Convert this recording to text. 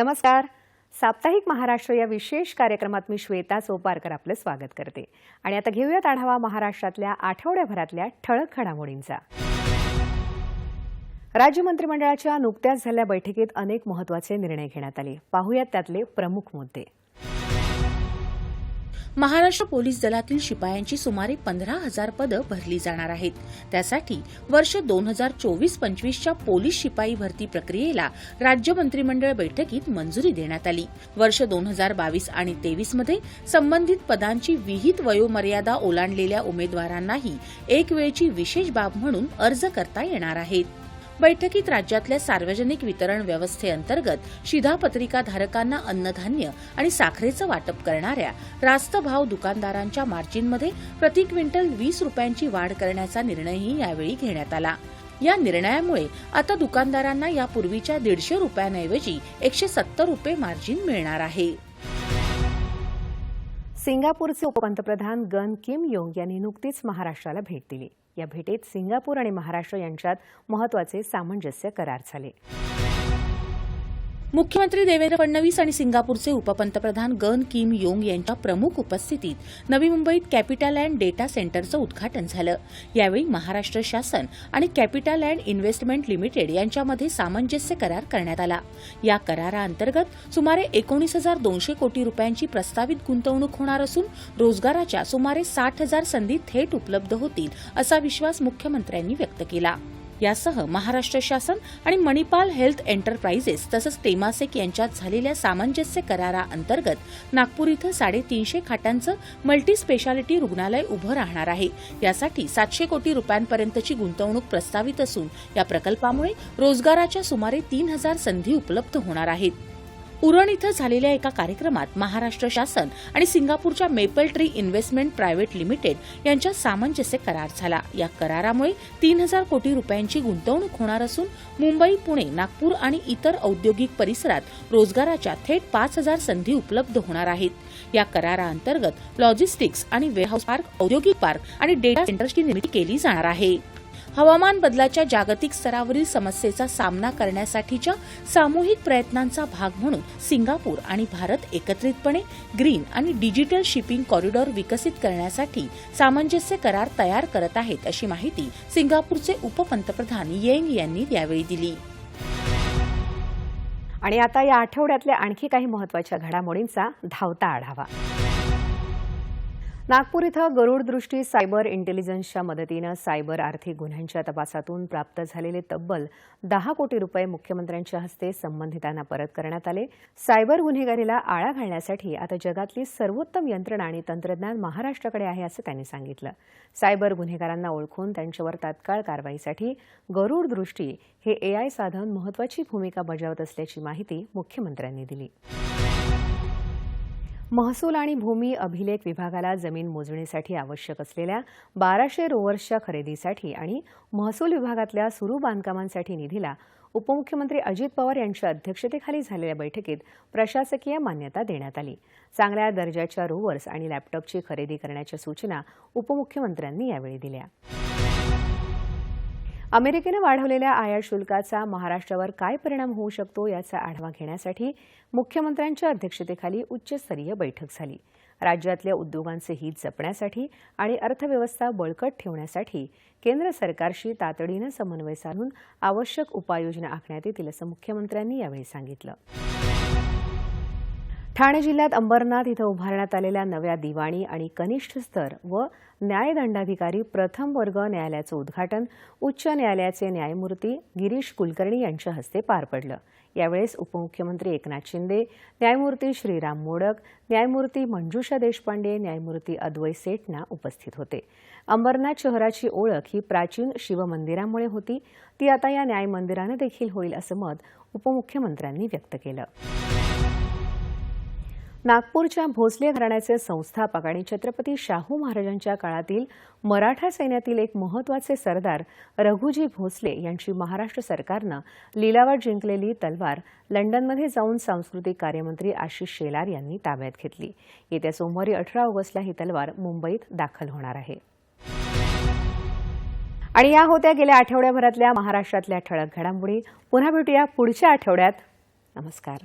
नमस्कार. साप्ताहिक महाराष्ट्र या विशेष कार्यक्रमात मी श्वेता चोपारकर आपलं स्वागत करते. आणि आता घेऊयात आढावा महाराष्ट्रातल्या आठवड्याभरातल्या ठळक घडामोडींचा. राज्य मंत्रिमंडळाच्या नुकत्याच झालेल्या बैठकीत अनेक महत्त्वाचे निर्णय घेण्यात आले. पाहूयात त्यातले प्रमुख मुद्दे. महाराष्ट्र पोलीस दलातील शिपायांची सुमारे पंधरा हजार पदं भरली जाणार आहेत. त्यासाठी वर्ष दोन हजार चोवीस पंचवीसच्या पोलीस शिपाई भरती प्रक्रियेला राज्य मंत्रिमंडळ बैठकीत मंजुरी देण्यात आली. वर्ष दोन हजार बावीस आणि तेवीसमध्ये संबंधित पदांची विहित वयोमर्यादा ओलांडलेल्या उमेदवारांनाही एक वेळची विशेष बाब म्हणून अर्ज करता येणार आहेत. बैठकीत राज्यातल्या सार्वजनिक वितरण व्यवस्थेअंतर्गत शिधापत्रिका धारकांना अन्नधान्य आणि साखरेचं वाटप करणाऱ्या रास्त भाव दुकानदारांच्या मार्जिनमध्ये प्रति क्विंटल वीस रुपयांची वाढ करण्याचा निर्णयही यावेळी घेण्यात आला. या निर्णयामुळे आता दुकानदारांना यापूर्वीच्या दीडशे रुपयांऐवजी एकशे सत्तर रुपये मार्जिन मिळणार आहे. सिंगापूरचे उपपंतप्रधान गन किम योंग यांनी नुकतीच महाराष्ट्राला भेट दिली. या भेटीत सिंगापूर आणि महाराष्ट्र यांच्यात महत्त्वाचे सामंजस्य करार झाले. मुख्यमंत्री देवेंद्र फडणवीस आणि सिंगापूरचे उपपंतप्रधान गन किम योंग यांच्या प्रमुख उपस्थितीत नवी मुंबईत कॅपिटल अँड डेटा सेंटरचं उद्घाटन झालं. यावेळी महाराष्ट्र शासन आणि कॅपिटल अँड इन्व्हेस्टमेंट लिमिटेड यांच्यामध्ये सामंजस्य करार करण्यात आला. या कराराअंतर्गत सुमारे एकोणीस हजार दोनशे कोटी रुपयांची प्रस्तावित गुंतवणूक होणार असून रोजगाराच्या सुमारे साठ हजार संधी थेट उपलब्ध होतील असा विश्वास मुख्यमंत्र्यांनी व्यक्त केला. यासह महाराष्ट्र शासन आणि मणिपाल हेल्थ एंटरप्राइजेस तसंच तेमासेक यांच्यात झालेल्या सामंजस्य कराराअंतर्गत नागपूर इथं साडेतीनशे खाटांचं मल्टी स्पेशालिटी रुग्णालय उभं राहणार आहे. यासाठी सातशे कोटी रुपयांपर्यंतची गुंतवणूक प्रस्तावित असून या प्रकल्पामुळे रोजगाराच्या सुमारे तीन हजार संधी उपलब्ध होणार आहेत. उरण इथं झालेल्या एका कार्यक्रमात महाराष्ट्र शासन आणि सिंगापूरच्या Maple Tree investment private limited यांच्या सामंजस्य करार झाला. या करारामुळे तीन हजार कोटी रुपयांची गुंतवणूक होणार असून मुंबई पुणे नागपूर आणि इतर औद्योगिक परिसरात रोजगाराच्या थेट पाच हजार संधी उपलब्ध होणार आहेत. या कराराअंतर्गत लॉजिस्टिक्स आणि वेअरहाऊस पार्क औद्योगिक पार्क आणि डेटा सेंटर्सची निर्मिती केली जाणार आहे. हवामान बदलाच्या जागतिक स्तरावरील समस्येचा सामना करण्यासाठीच्या सामूहिक प्रयत्नांचा भाग म्हणून सिंगापूर आणि भारत एकत्रितपणे ग्रीन आणि डिजिटल शिपिंग कॉरिडॉर विकसित करण्यासाठी सामंजस्य करार तयार करत आहेत अशी माहिती सिंगापूरचे उपपंतप्रधान येंग यांनी यावेळी दिली. आणि आता या आठवड्यातल्या आणखी काही महत्त्वाच्या घडामोडींचा धावता आढावा. नागपूर इथं गरुड दृष्टी सायबर इंटेलिजन्सच्या मदतीनं सायबर आर्थिक गुन्ह्यांच्या तपासातून प्राप्त झालेले तब्बल दहा कोटी रुपये मुख्यमंत्र्यांच्या हस्ते संबंधितांना परत करण्यात आले. सायबर गुन्हेगारीला आळा घालण्यासाठी आता जगातली सर्वोत्तम यंत्रणा आणि तंत्रज्ञान महाराष्ट्राकडे आहे असं त्यांनी सांगितलं. सायबर गुन्हेगारांना ओळखून त्यांच्यावर तात्काळ कारवाईसाठी गरुड दृष्टी हे एआय साधन महत्वाची भूमिका बजावत असल्याची माहिती मुख्यमंत्र्यांनी दिली. महसूल आणि भूमी अभिलेख विभागाला जमीन मोजणीसाठी आवश्यक असलेल्या बाराशे रोवर्सच्या खरेदीसाठी आणि महसूल विभागातल्या सुरू बांधकामांसाठी निधीला उपमुख्यमंत्री अजित पवार यांच्या अध्यक्षतेखाली झालेल्या बैठकीत प्रशासकीय मान्यता देण्यात आली. चांगल्या दर्जाच्या रोवर्स आणि लॅपटॉपची खरेदी करण्याच्या सूचना उपमुख्यमंत्र्यांनी यावेळी दिल्या. अमेरिकेनं वाढवलेल्या आयात शुल्काचा महाराष्ट्रावर काय परिणाम होऊ शकतो याचा आढावा घेण्यासाठी मुख्यमंत्र्यांच्या अध्यक्षतेखाली उच्चस्तरीय बैठक झाली. राज्यातल्या उद्योगांचे हित जपण्यासाठी आणि अर्थव्यवस्था बळकट ठेवण्यासाठी केंद्र सरकारशी तातडीनं समन्वय साधून आवश्यक उपाययोजना आखण्यात येतील असं मुख्यमंत्र्यांनी यावेळी सांगितलं. ठाणे जिल्ह्यात अंबरनाथ इथं उभारण्यात आलेल्या नव्या दिवाणी आणि कनिष्ठ स्तर व न्यायदंडाधिकारी प्रथम वर्ग न्यायालयाचं उद्घाटन उच्च न्यायालयाचे न्यायमूर्ती गिरीश कुलकर्णी यांच्या हस्ते पार पडलं. यावेळेस उपमुख्यमंत्री एकनाथ शिंदे न्यायमूर्ती श्रीराम मोडक न्यायमूर्ती मंजुषा देशपांडे न्यायमूर्ती अद्वै सेठना उपस्थित होते. अंबरनाथ शहराची ओळख ही प्राचीन शिवमंदिरामुळे होती. ती आता या न्यायमंदिरानं देखील होईल असं मत उपमुख्यमंत्र्यांनी व्यक्त केलं. नागपूरच्या भोसले घराण्याचे संस्थापक आणि छत्रपती शाहू महाराजांच्या काळातील मराठा सैन्यातील एक महत्त्वाचे सरदार रघुजी भोसले यांची महाराष्ट्र सरकारनं लिलावात जिंकलेली तलवार लंडनमध्ये जाऊन सांस्कृतिक कार्यमंत्री आशिष शेलार यांनी ताब्यात घेतली. येत्या सोमवारी अठरा ऑगस्टला ही तलवार मुंबईत दाखल होणार आहे. आणि या होत्या गेल्या आठवड्याभरातल्या महाराष्ट्रातल्या ठळक घडामोडी. पुन्हा भेटूया पुढच्या आठवड्यात. नमस्कार.